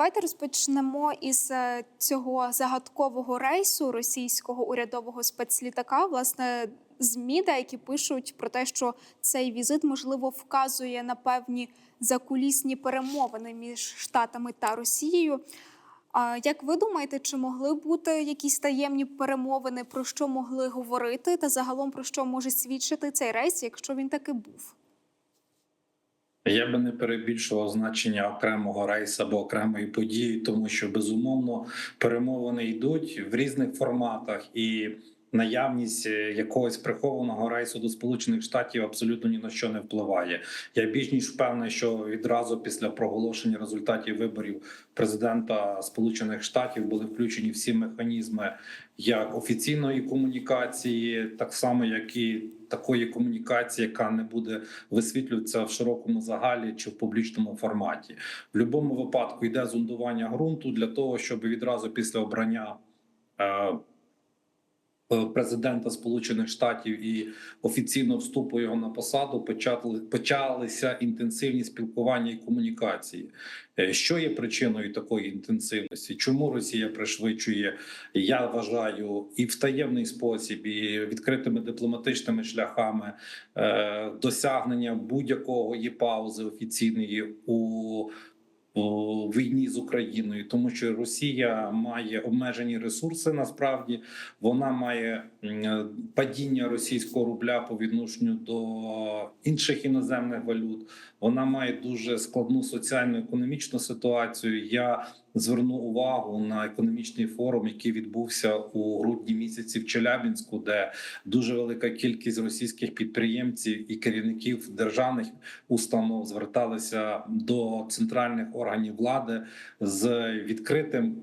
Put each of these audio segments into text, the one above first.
давайте розпочнемо із е, цього загадкового рейсу російського урядового спецлітака. Власне, змі деякі пишуть про те, що цей візит можливо вказує на певні закулісні перемовини між Штатами та Росією. А як ви думаєте, чи могли бути якісь таємні перемовини, про що могли говорити, та загалом про що може свідчити цей рейс, якщо він таки був? Я би не перебільшував значення окремого рейсу або окремої події, тому що безумовно перемовини йдуть в різних форматах, і наявність е, якогось прихованого рейсу до Сполучених Штатів абсолютно ні на що не впливає. Я більш ніж впевнений, що відразу після проголошення результатів виборів президента Сполучених Штатів були включені всі механізми як офіційної комунікації, так само як і такої комунікації, яка не буде висвітлюватися в широкому загалі чи в публічному форматі. В будь-якому випадку йде зондування ґрунту для того, щоб відразу після обрання. Е, Президента Сполучених Штатів і офіційно вступу його на посаду почали почалися інтенсивні спілкування і комунікації. Е, Що є причиною такої інтенсивності? Чому Росія пришвидшує? Я вважаю, і в таємний спосіб, і відкритими дипломатичними шляхами е, досягнення будь-якого є паузи офіційної у у війні з Україною, тому що Росія має обмежені ресурси. Насправді вона має падіння російського рубля по відношенню до інших іноземних валют. Вона має дуже складну соціально-економічну ситуацію. Я зверну увагу на економічний форум, який відбувся у грудні місяці в Челябінську, де дуже велика кількість російських підприємців і керівників державних установ зверталися до центральних органів влади з відкритим.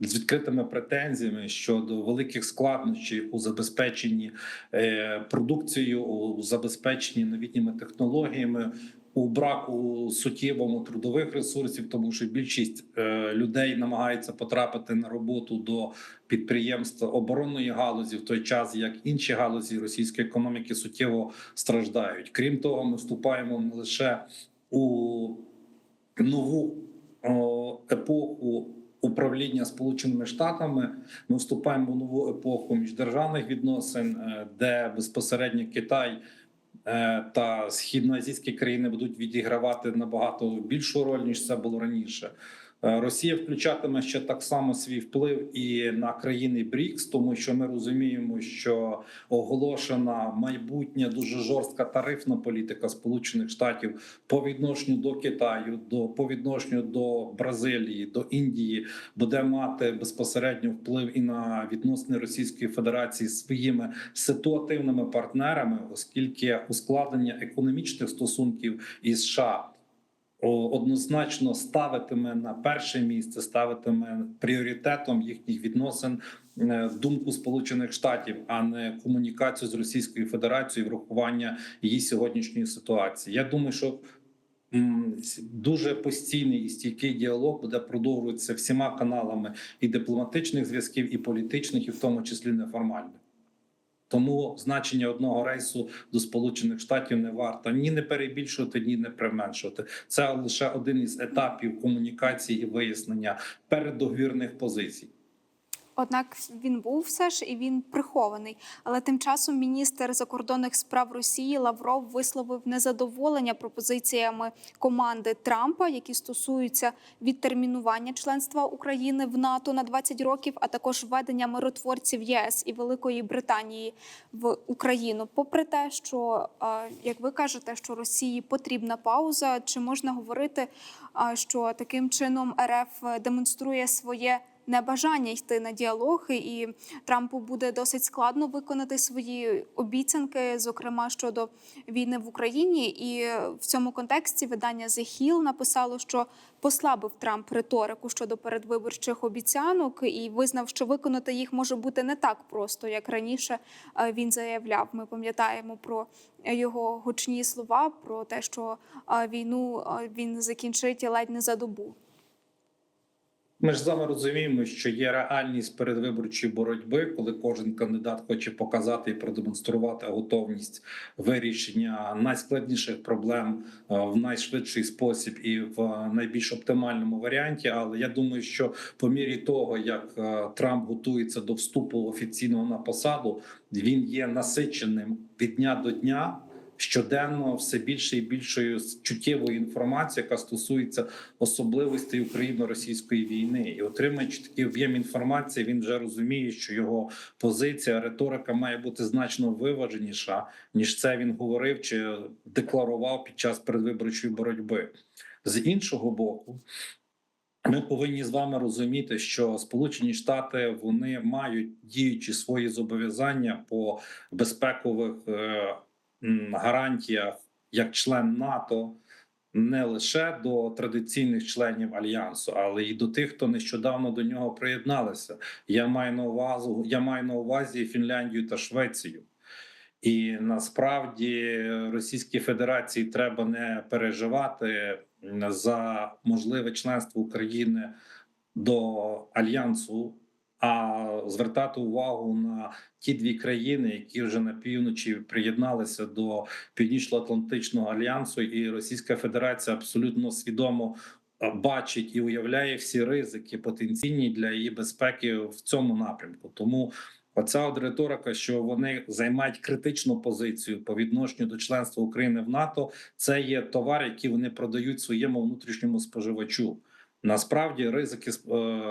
З відкритими претензіями щодо великих складнощів у забезпеченні е, продукцією, у забезпеченні новітніми технологіями, у браку суттєвому трудових ресурсів, тому що більшість е, людей намагаються потрапити на роботу до підприємств оборонної галузі в той час, як інші галузі російської економіки суттєво страждають. Крім того, ми вступаємо не лише у нову епоху. Управління Сполученими Штатами ми вступаємо в нову епоху міждержавних відносин, е, де безпосередньо Китай та східноазійські країни будуть відігравати набагато більшу роль ніж це було раніше. Е, Росія включатиме ще так само свій вплив і на країни БРІКС, тому що ми розуміємо, що оголошена майбутня дуже жорстка тарифна політика Сполучених Штатів по відношенню до Китаю, до по відношенню до Бразилії, до Індії буде мати безпосередньо вплив і на відносини Російської Федерації своїми ситуативними партнерами, оскільки ускладнення економічних стосунків із США однозначно ставитиме на перше місце, ставитиме пріоритетом їхніх відносин е, думку Сполучених Штатів, а не комунікацію з Російською Федерацією, врахування її сьогоднішньої ситуації. Я думаю, що дуже постійний і стійкий діалог буде продовжуватися всіма каналами і дипломатичних зв'язків, і політичних, і в тому числі неформальних. Тому значення одного рейсу до Сполучених Штатів не варто ні не перебільшувати, ні не применшувати. Це лише один із етапів комунікації і вияснення передоговірних позицій. Однак він був все ж і він прихований. Але тим часом міністр закордонних справ Росії Лавров висловив незадоволення пропозиціями команди Трампа, які стосуються відтермінування членства України в НАТО на 20 років, а також введення миротворців ЄС і Великої Британії в Україну. Попри те, що е, як ви кажете, що Росії потрібна пауза, чи можна говорити, е, що таким чином РФ демонструє своє небажання йти на діалог, і Трампу буде досить складно виконати свої обіцянки, зокрема щодо війни в Україні. І в цьому контексті видання The Hill написало, що послабив Трамп риторику щодо передвиборчих обіцянок і визнав, що виконати їх може бути не так просто, як раніше е, він заявляв. Ми пам'ятаємо про його гучні слова про те, що е, війну е, він закінчить ледь не за добу. Ми ж з розуміємо, що є реальність передвиборчої боротьби, коли кожен кандидат хоче показати і продемонструвати готовність вирішення найскладніших проблем е, в найшвидший спосіб і в найбільш оптимальному варіанті. Але я думаю, що по мірі того, як е, Трамп готується до вступу офіційного на посаду, він є насиченим від дня до дня. Щоденно все більше і більшою чуттєвою інформацією, яка стосується особливостей україно-російської війни, і отримуючи такий об'єм інформації, він вже розуміє, що його позиція, риторика має бути значно виваженіша, ніж це він говорив чи декларував під час передвиборчої боротьби. З іншого боку. Ми повинні з вами розуміти, що Сполучені Штати вони мають діючи свої зобов'язання по безпекових е, гарантіях як член НАТО не лише до традиційних членів альянсу, але й до тих, хто нещодавно до нього приєдналися. Я маю на увазі, я маю на увазі Фінляндію та Швецію. І насправді Російській Федерації треба не переживати за можливе членство України до альянсу, а звертати увагу на ті дві країни, які вже на півночі приєдналися до Північно-Атлантичного альянсу, і Російська Федерація абсолютно свідомо е, бачить і уявляє всі ризики потенційні для її безпеки в цьому напрямку. Тому Оця от риторика, що вони займають критичну позицію по відношенню до членства України в НАТО, це є товар, який вони продають своєму внутрішньому споживачу. Насправді, ризики е,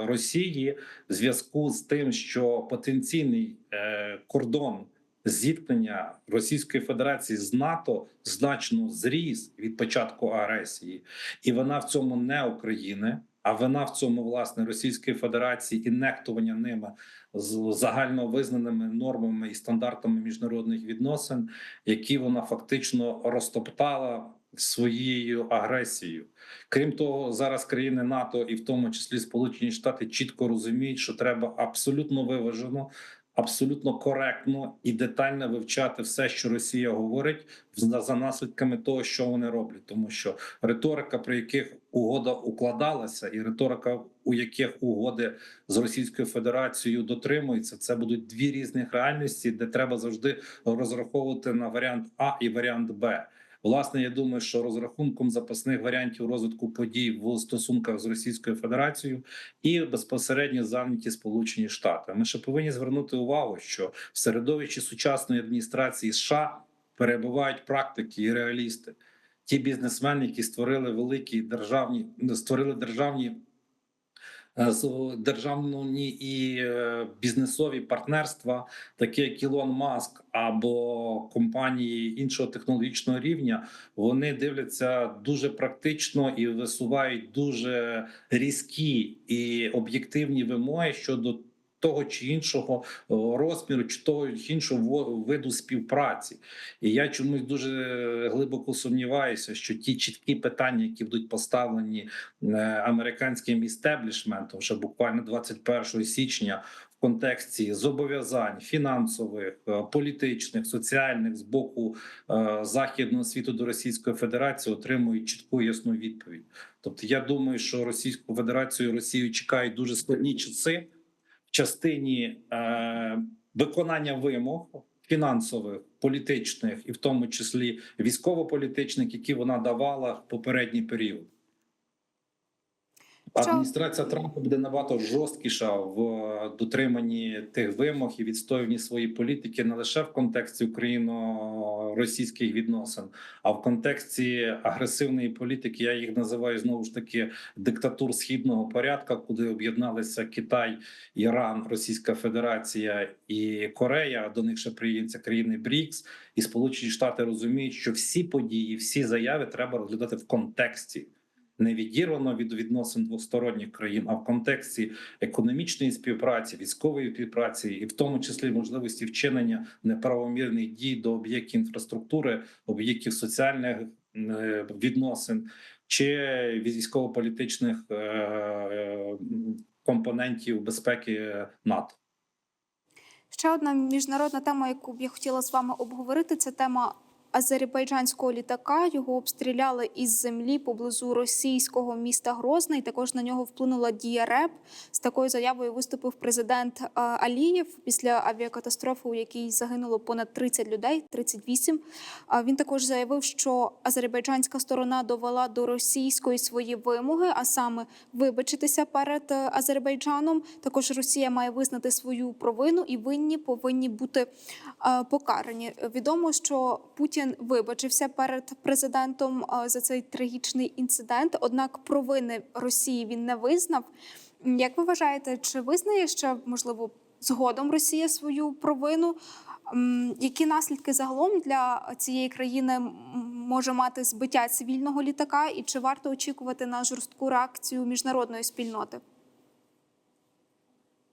Росії в зв'язку з тим, що потенційний е, кордон зіткнення Російської Федерації з НАТО значно зріс від початку агресії, і вона в цьому не України. А вина в цьому власне Російської Федерації і нехтування ними з загально визнаними нормами і стандартами міжнародних відносин, які вона фактично розтоптала своєю агресією. Крім того, зараз країни НАТО і в тому числі Сполучені Штати чітко розуміють, що треба абсолютно виважено. Абсолютно коректно і детально вивчати все, що Росія говорить, за наслідками того, що вони роблять, тому що риторика, при яких угода укладалася, і риторика, у яких угоди з Російською Федерацією дотримуються, це будуть дві різних реальності, де треба завжди розраховувати на варіант А і варіант Б. Власне, я думаю, що розрахунком запасних варіантів розвитку подій в стосунках з Російською Федерацією і безпосередньо зайняті Сполучені Штати. Ми ще повинні звернути увагу, що в середовищі сучасної адміністрації США перебувають практики і реалісти, ті бізнесмени, які створили великі державні створили державні. Е, Державні і е, бізнесові партнерства, такі як Ілон Маск або компанії іншого технологічного рівня, вони дивляться дуже практично і висувають дуже різкі і об'єктивні вимоги щодо того чи іншого розміру, чи того чи іншого виду співпраці. І я чомусь дуже глибоко сумніваюся, що ті чіткі питання, які будуть поставлені е, американським істеблішментом, ще буквально 21 січня. В контексті зобов'язань фінансових, е, політичних, соціальних з боку е, західного світу до Російської Федерації отримують чітку ясну відповідь. Тобто, я думаю, що Російську Федерацію і Росію чекають дуже складні часи частині е, виконання вимог фінансових, політичних і в тому числі військово-політичних, які вона давала в попередній період. Адміністрація Трампа буде набагато жорсткіша в дотриманні тих вимог і відстоюванні своєї політики не лише в контексті україно-російських відносин, а в контексті агресивної політики. Я їх називаю знову ж таки диктатур східного порядка, куди об'єдналися Китай, Іран, Російська Федерація і Корея. До них ще приєднуються країни БРІКС, і Сполучені Штати розуміють, що всі події, всі заяви треба розглядати в контексті не відірвано від відносин двосторонніх країн, а в контексті економічної співпраці, військової співпраці, і в тому числі можливості вчинення неправомірних дій до об'єктів інфраструктури, об'єктів соціальних е, відносин чи військово-політичних е, е, компонентів безпеки НАТО. Ще одна міжнародна тема, яку б я хотіла з вами обговорити, це тема азербайджанського літака. Його обстріляли із землі поблизу російського міста Грозний. Також на нього вплинула дія РЕП. З такою заявою виступив президент е, Алієв після авіакатастрофи, у якій загинуло понад 30 людей, 38. А Він також заявив, що азербайджанська сторона довела до російської свої вимоги, а саме вибачитися перед е, Азербайджаном. Також Росія має визнати свою провину і винні повинні бути е, покарані. Відомо, що Путін вибачився перед президентом е, за цей трагічний інцидент. Однак провини Росії він не визнав. Як ви вважаєте, чи визнає ще можливо згодом Росія свою провину? Які наслідки загалом для цієї країни може мати збиття цивільного літака, і чи варто очікувати на жорстку реакцію міжнародної спільноти?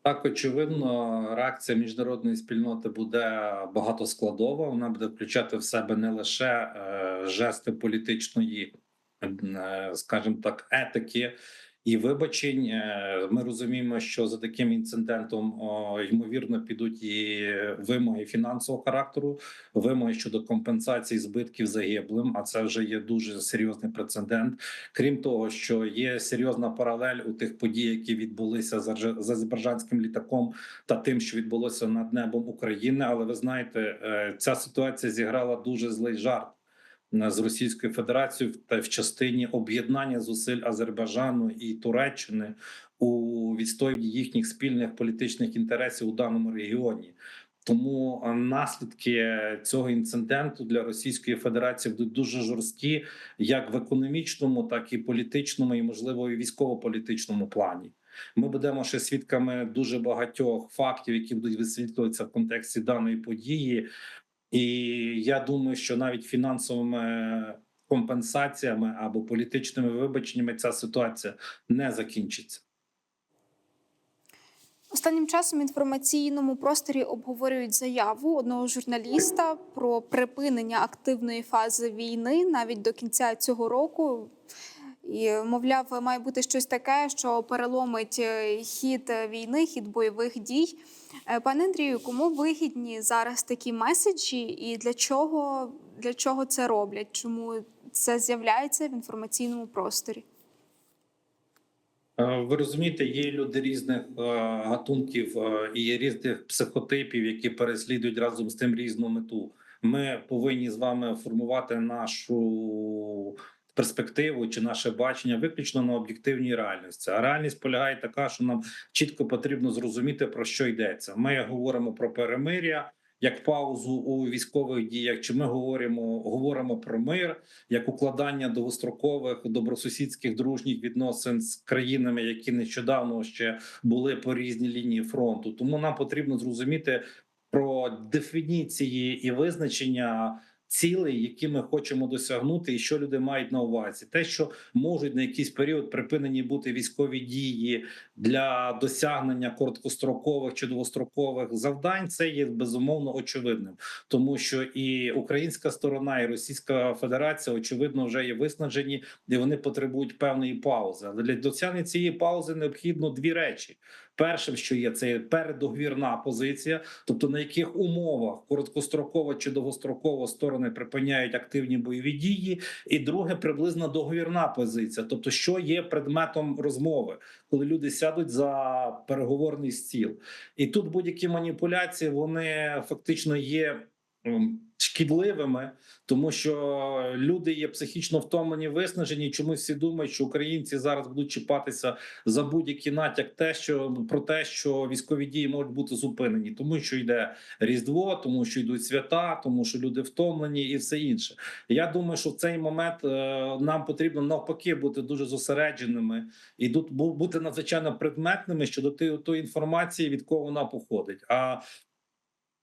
Так, очевидно, реакція міжнародної спільноти буде багатоскладова. Вона буде включати в себе не лише е, жести політичної, е, скажімо так, етики і вибачень. Е, Ми розуміємо, що за таким інцидентом ймовірно підуть і вимоги фінансового характеру, вимоги щодо компенсації збитків загиблим. А це вже є дуже серйозний прецедент. Крім того, що є серйозна паралель у тих подій, які відбулися з азербайджанським літаком та тим, що відбулося над небом України. Але ви знаєте, е, ця ситуація зіграла дуже злий жарт з Російською Федерацією та в частині об'єднання зусиль Азербайджану і Туреччини у відстоюванні їхніх спільних політичних інтересів у даному регіоні. Тому е, наслідки цього інциденту для Російської Федерації будуть дуже жорсткі, як в економічному, так і політичному, і можливо і військово-політичному плані. Ми будемо ще свідками дуже багатьох фактів, які будуть висвітлюватися в контексті даної події. І я думаю, що навіть фінансовими компенсаціями або політичними вибаченнями ця ситуація не закінчиться. Останнім часом в інформаційному просторі обговорюють заяву одного журналіста про припинення активної фази війни навіть до кінця цього року. І мовляв, має бути щось таке, що переломить е, хід е, війни, хід бойових дій. Е, Пане Андрію, кому вигідні зараз такі меседжі, і для чого, для чого це роблять? Чому це з'являється в інформаційному просторі? Ви розумієте, є люди різних гатунків і є різних психотипів, які переслідують разом з тим різну мету. Ми повинні з вами формувати нашу перспективу чи наше бачення виключно на об'єктивній реальності. А реальність полягає така, що нам чітко потрібно зрозуміти про що йдеться. Ми говоримо про перемиря. Як паузу у військових діях, чи ми говоримо говоримо про мир, як укладання довгострокових добросусідських дружніх відносин з країнами, які нещодавно ще були по різні лінії фронту. Тому нам потрібно зрозуміти про дефініції і визначення. Цілей, які ми хочемо досягнути, і що люди мають на увазі, те, що можуть на якийсь період припинені бути військові дії для досягнення короткострокових чи довгострокових завдань, це є безумовно очевидним, тому що і українська сторона, і Російська Федерація очевидно вже є виснажені, і вони потребують певної паузи. Але для досягнення цієї паузи необхідно дві речі. Першим, що є, це передогвірна позиція, тобто на яких умовах короткостроково чи довгостроково сторони припиняють активні бойові дії, і друге приблизно договірна позиція, тобто, що є предметом розмови, коли люди сядуть за переговорний стіл, і тут будь-які маніпуляції вони фактично є. Шкідливими, тому що люди є психічно втомлені, виснажені. Чомусь всі думають, що українці зараз будуть чіпатися за будь-який натяк, те, що про те, що військові дії можуть бути зупинені, тому що йде різдво, тому що йдуть свята, тому що люди втомлені, і все інше. Я думаю, що в цей момент е, нам потрібно навпаки бути дуже зосередженими і бути надзвичайно предметними щодо тої інформації, від кого вона походить. А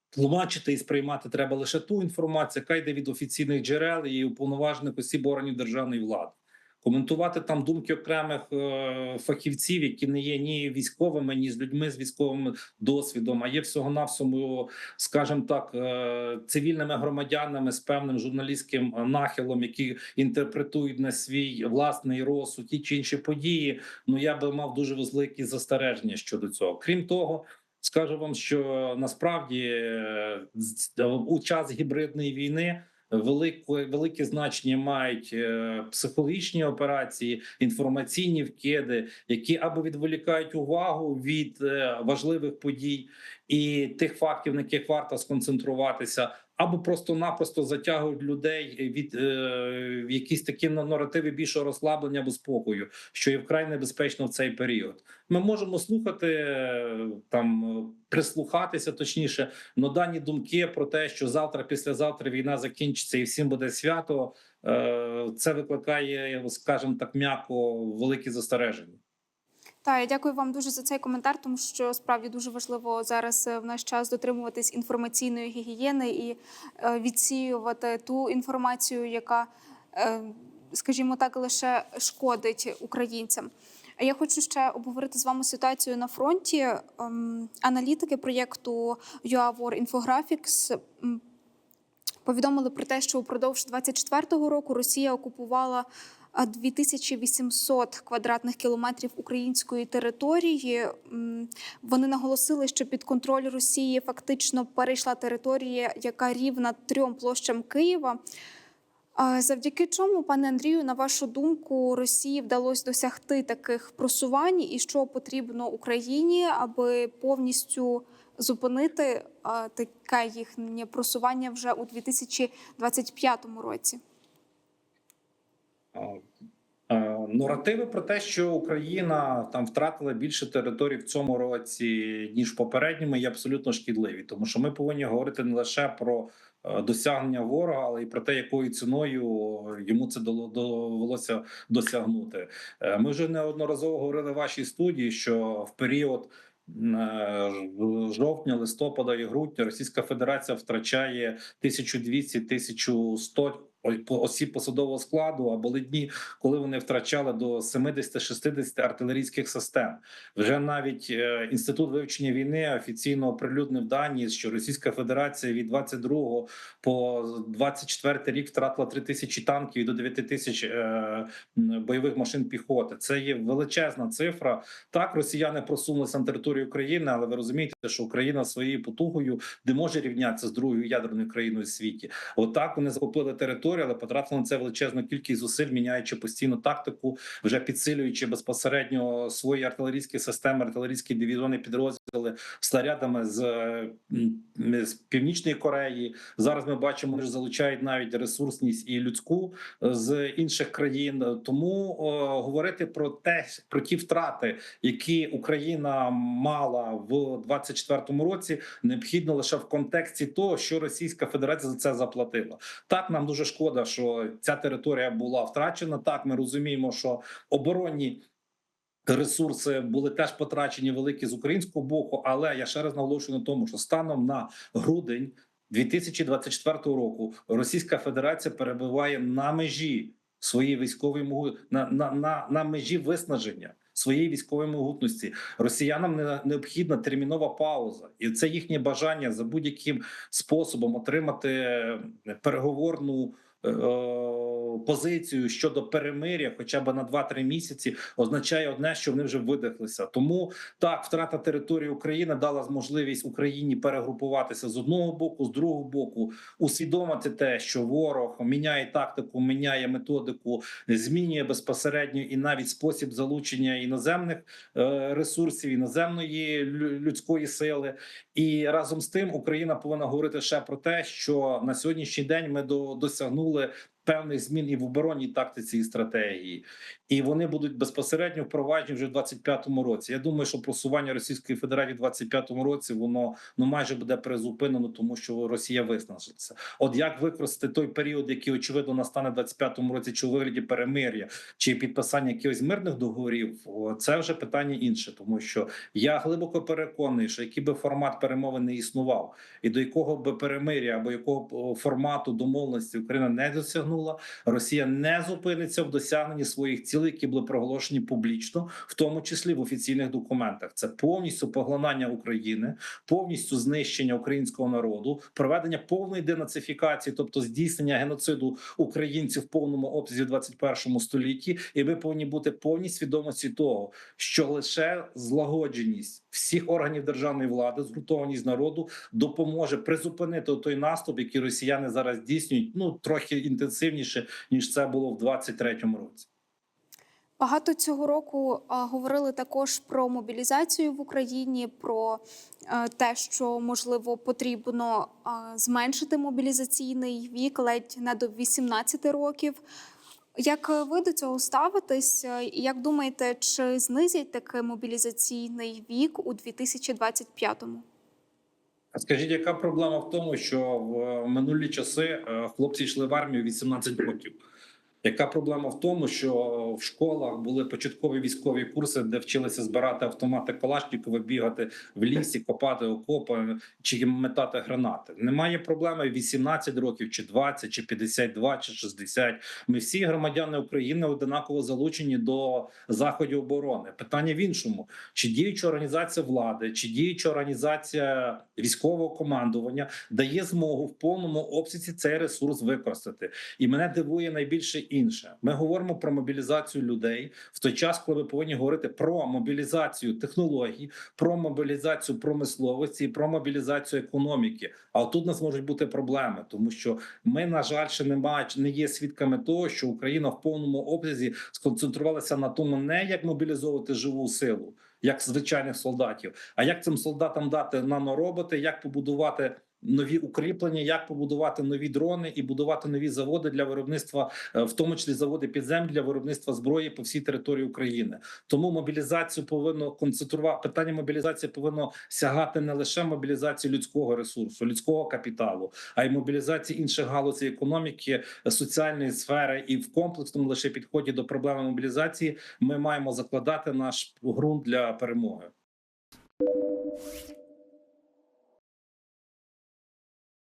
Тлумачити і сприймати треба лише ту інформацію, яка йде від офіційних джерел і уповноважених осіб органів державної влади. Коментувати там думки окремих е, фахівців, які не є ні військовими, ні з людьми з військовим досвідом, а є всього навсього, скажімо так, е, цивільними громадянами з певним журналістським нахилом, які інтерпретують на свій власний розсуд ті чи інші події. Ну я би мав дуже великі застереження щодо цього. Крім того. Скажу вам, що насправді е, у час гібридної війни велике велике значення мають е, психологічні операції, інформаційні вкиди, які або відволікають увагу від е, важливих подій і тих фактів, на яких варто сконцентруватися, або просто-напросто затягують людей від е, якісь такі на- наративи більшого розслаблення або спокою, що є вкрай небезпечно в цей період. Ми можемо слухати е, там, прислухатися точніше, но дані думки про те, що завтра, післязавтра війна закінчиться і всім буде свято. е, Це викликає, скажімо так, м'яко великі застереження. Та я дякую вам дуже за цей коментар, тому що справді дуже важливо зараз е, в наш час дотримуватись інформаційної гігієни і е, відсіювати ту інформацію, яка, е, скажімо так, лише шкодить українцям. Я хочу ще обговорити з вами ситуацію на фронті. Ем, Аналітики проєкту UA Infographics повідомили про те, що упродовж 24-го року Росія окупувала 2800 квадратних кілометрів української території. Вони наголосили, що під контроль Росії фактично перейшла територія, яка рівна трьом площам Києва. Завдяки чому, пане Андрію, на вашу думку, Росії вдалося досягти таких просувань, і що потрібно Україні, аби повністю зупинити таке їхнє просування вже у 2025 році? Е, Наративи про те, що Україна там втратила більше територій в цьому році ніж в попередньому, є абсолютно шкідливі, тому що ми повинні говорити не лише про е, досягнення ворога, але й про те, якою ціною йому це довелося досягнути. Е, Ми вже неодноразово говорили в вашій студії, що в період. Жовтня, листопада і грудня Російська Федерація втрачає 1200-1100 осіб посадового складу, а були дні, коли вони втрачали до 70-60 артилерійських систем. Вже навіть е, інститут вивчення війни офіційно оприлюднив дані, що Російська Федерація від 22 по 24 рік втратила 3 тисячі танків і до 9 тисяч е, бойових машин піхоти. Це є величезна цифра. Так, росіяни просунулися на територію України, але ви розумієте, що Україна своєю потугою не може рівнятися з другою ядерною країною у світі. Отак вони захопили територію, але потратили на це величезну кількість зусиль, міняючи постійно тактику, вже підсилюючи безпосередньо свої артилерійські системи, артилерійські дивізіони, підрозділи снарядами з, з північної Кореї. Зараз ми бачимо, ж залучають навіть ресурсність і людську е, з інших країн. Тому о, говорити про те, про ті втрати, які Україна мала в 24-му році, необхідно лише в контексті того, що Російська Федерація за це заплатила. Так, нам дуже шкода, що ця територія була втрачена. Так, ми розуміємо, що оборонні. Ресурси були теж потрачені великі з українського боку, але я ще раз наголошую на тому, що станом на грудень 2024 року Російська Федерація перебуває на межі своєї військової могу... на, на, на, на межі виснаження своєї військової могутності. Росіянам не необхідна термінова пауза, і це їхнє бажання за будь-яким способом отримати переговорну. ああ。Позицію щодо перемиря, хоча б на 2-3 місяці, означає одне, що вони вже видихлися. Тому так, втрата території України дала можливість Україні перегрупуватися з одного боку, з другого боку, усвідомити те, що ворог міняє тактику, міняє методику, змінює безпосередньо і навіть спосіб залучення іноземних е, ресурсів, іноземної людської сили. І разом з тим Україна повинна говорити ще про те, що на сьогоднішній день ми до, досягнули. Певних змін і в оборонній тактиці і стратегії, і вони будуть безпосередньо впроваджені вже в 25-му році. Я думаю, що просування Російської Федерації в 25-му році воно ну майже буде призупинено, тому що Росія виснажиться. От як використати той період, який очевидно настане в 25-му році, чи у вигляді перемир'я, чи підписання якихось мирних договорів, це вже питання інше, тому що я глибоко переконаний, що який би формат перемови не існував, і до якого би перемир'я або якого формату домовленості Україна не досягнула, Росія не зупиниться в досягненні своїх цілей. Цілі, які були проголошені публічно, в тому числі в офіційних документах. Це повністю поглинання України, повністю знищення українського народу, проведення повної денацифікації, тобто здійснення геноциду українців в повному обсязі в 21 столітті. І ми повинні бути повні свідомості того, що лише злагодженість всіх органів державної влади, згуртованість народу допоможе призупинити той наступ, який росіяни зараз здійснюють, ну трохи інтенсивніше ніж це було в 23-му році. Багато цього року а, говорили також про мобілізацію в Україні, про е, те, що можливо потрібно а, зменшити мобілізаційний вік ледь не до 18 років. Як ви до цього ставитесь? Е, Як думаєте, чи знизять таки мобілізаційний вік у 2025-му? А Скажіть, яка проблема в тому, що в минулі часи е, хлопці йшли в армію 18 років? Яка проблема в тому, що в школах були початкові військові курси, де вчилися збирати автомати Калашнікова, бігати в лісі, копати окопи чи метати гранати? Немає проблеми 18 років, чи 20, чи 52, чи 60. Ми всі громадяни України однаково залучені до заходів оборони. Питання в іншому: чи діюча організація влади, чи діюча організація військового командування дає змогу в повному обсязі цей ресурс використати? І мене дивує найбільше інше. Ми говоримо про мобілізацію людей в той час, коли ми повинні говорити про мобілізацію технологій, про мобілізацію промисловості про мобілізацію економіки. А тут у нас можуть бути проблеми, тому що ми, на жаль, ще не мають не є свідками того, що Україна в повному обсязі сконцентрувалася на тому, не як мобілізовувати живу силу. Як звичайних солдатів, а як цим солдатам дати нанороботи, як побудувати нові укріплення, як побудувати нові дрони і будувати нові заводи для виробництва, е, в тому числі заводи підземлі для виробництва зброї по всій території України. Тому мобілізацію повинно концентрувати питання мобілізації повинно сягати не лише мобілізації людського ресурсу, людського капіталу, а й мобілізації інших галузей економіки, соціальної сфери і в комплексному лише підході до проблеми мобілізації ми маємо закладати наш ґрунт для перемоги.